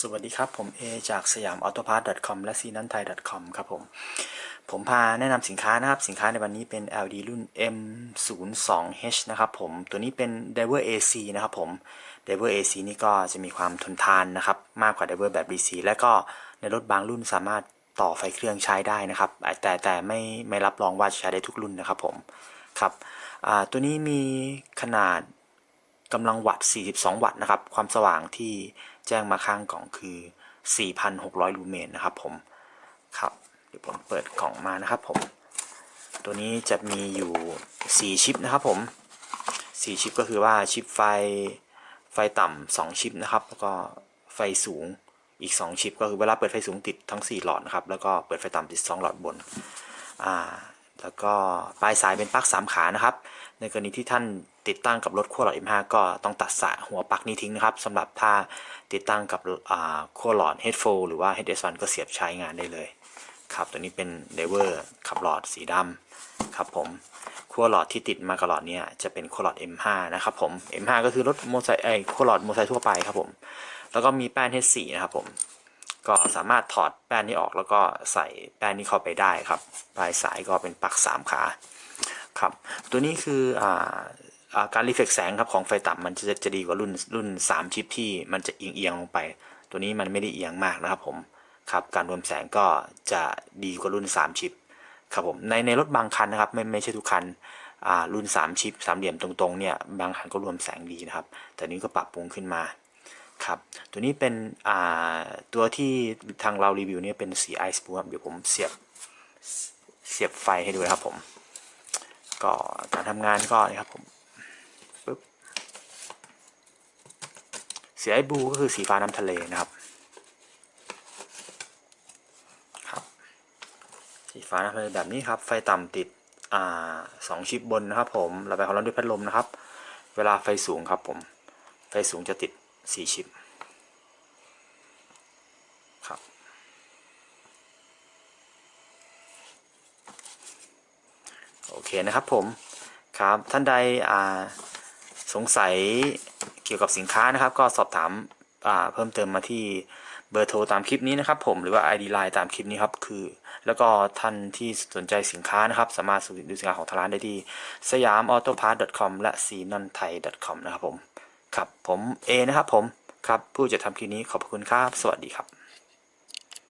สวัสดีครับ ผมเอจากสยามออโตพาร์ท .com และซีนันไทย .com ครับผม ผมพาแนะนำสินค้านะครับ สินค้าในวันนี้เป็น LD รุ่น M02H นะครับผม ตัวนี้เป็น Diver AC นะครับผม Diver AC นี่ก็จะมีความทนทานนะครับ มากกว่า Diver แบบ DC และก็ในรถบางรุ่นสามารถต่อไฟเครื่องใช้ได้นะครับ แต่แต่ไม่ไม่รับรองว่าจะใช้ได้ทุกรุ่นนะครับผม ครับตัวนี้มีขนาด กำลังวัตต์ 42 วัตต์นะครับ ความสว่างที่แจ้งมาข้างกล่องคือ 4,600 ลูเมนนะครับผมครับ เดี๋ยวผมเปิดกล่องมานะครับผม ตัวนี้จะมีอยู่ 4 ชิปนะครับผม 4 ชิปก็คือว่าชิปไฟไฟต่ำ2ชิปนะครับ แล้วก็ไฟสูงอีก 2 ชิป ก็คือเวลาเปิดไฟสูงติดทั้ง 4 หลอดนะครับ แล้วก็เปิดไฟต่ำติด 2 หลอดบน อ่า แล้วก็ปลายสายเป็นปลั๊ก3ขานะครับ ในกรณีที่ท่านติดตั้งกับรถขั้วหลอด M5 ก็ต้องตัดสายหัวปลั๊กนี้ทิ้งนะครับสำหรับถ้าติดตั้งกับขั้วหลอด Headphone หรือว่า HS1 ก็เสียบใช้งานได้เลยครับตัวนี้เป็นเดเวอร์ขับหลอดสีดำครับผมขั้วหลอดที่ติดมากับหลอดเนี้ยจะเป็นขั้วหลอด M5 นะครับผม M5 ก็คือรถมอไซค์ไอ้ยขั้วหลอดมอไซค์ทั่วไปครับผม แล้วก็มีแป้น H4 นะครับผม ก็สามารถถอดแป้นนี้ออกแล้วก็ใส่แป้นนี้เข้าไปได้ครับ ปลายสายก็เป็นปัก 3 ขาครับ ตัวนี้คืออ่าการรีเฟกแสงครับของไฟต่ำมันจะจะดีกว่ารุ่นรุ่น 3 ชิปที่มันจะเอียงเอียงลงไป ตัวนี้มันไม่ได้เอียงมากนะครับผมครับการรวมแสงก็จะดีกว่ารุ่น 3 ชิปครับผมในในรถบางคันนะครับไม่ไม่ใช่ทุกคันรุ่น 3 ชิปสามเหลี่ยมตรงๆเนี่ยบางคันก็รวมแสงดีนะครับ แต่นี้ก็ปรับปรุงขึ้นมา ครับตัวนี้เป็นตัวที่ทางเรารีวิวเนี่ยเป็นสีไอซ์บูครับเดี๋ยวผมเสียบเสียบไฟให้ดูนะครับผมก็การทำงานก็นี่ครับผมปึ๊บสีไอบูก็คือสีฟ้าน้ำทะเลนะครับครับ สีฟ้าน้ำทะเลแบบนี้ครับ ไฟต่ำติดอ่าสองชิปบนนะครับผมระบายความร้อนด้วยพัดลมนะครับ เวลาไฟสูงครับผม ไฟสูงจะติด สี่ชิปครับโอเคนะครับผมครับท่านใดสงสัยเกี่ยวกับสินค้านะครับ ก็สอบถามาเพิ่มเติมมาที่เบอร์โทรตามคลิปนี้นะครับ ผมหรือว่า ID Line ตามคลิปนี้ครับคือ แล้วก็ท่านที่สนใจสินค้านะครับ สามารถดูสินค้าของทางร้านได้ที่สยามออโต้พาร์ .com และ c n o n t h a i .com นะครับผม ครับผมเอนะครับผมครับผู้จัดทำคลิปนี้ขอบคุณครับ สวัสดีครับ